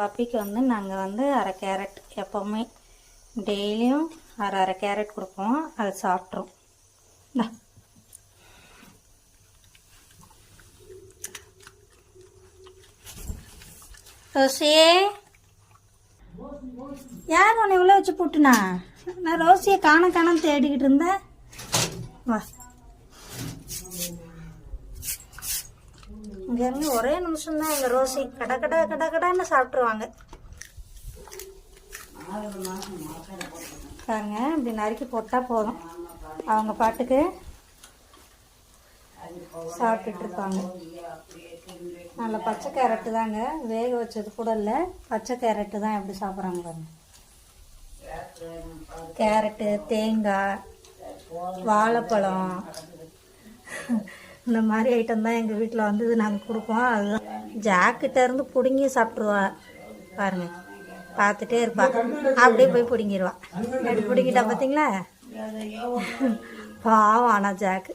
பப்பிக்கு வந்து நாங்கள் வந்து அரை கேரட் எப்போவுமே டெய்லியும் அரை அரை கேரட் கொடுப்போம். அது சாப்பிட்ரும் ரோசியே. யார் உன்னை உள்ள வச்சு போட்டுனா? நான் ரோசியை காண காணம் தேடிக்கிட்டு இருந்தேன். வா. இங்கேருந்து ஒரே நிமிஷம்தான் எங்கள் ரோசி கட கட கட கடன்னு சாப்பிட்ருவாங்க பாருங்க இப்படி நறுக்கி போட்டால் போதும். அவங்க பாட்டுக்கு சாப்பிட்டுட்டு இருப்பாங்க நல்ல பச்சை கேரட்டு தாங்க. வேக வச்சது கூட இல்லை. பச்சை கேரட்டு தான் எப்படி சாப்பிட்றாங்க பாருங்க. கேரட்டு தேங்காய் வாழைப்பழம். இந்த மாதிரி ஐட்டம் தான் எங்கள் வீட்டில் வந்து நாங்கள் கொடுப்போம். அதுதான். ஜாக்கிட்ட இருந்து பிடுங்கி சாப்பிட்ருவா பாருங்க. பார்த்துட்டே இருப்பா. அப்படியே போய் பிடுங்கிடுவான் பிடுங்கிட்டா பார்த்தீங்களா பாவம் ஆனால் ஜாக்கு.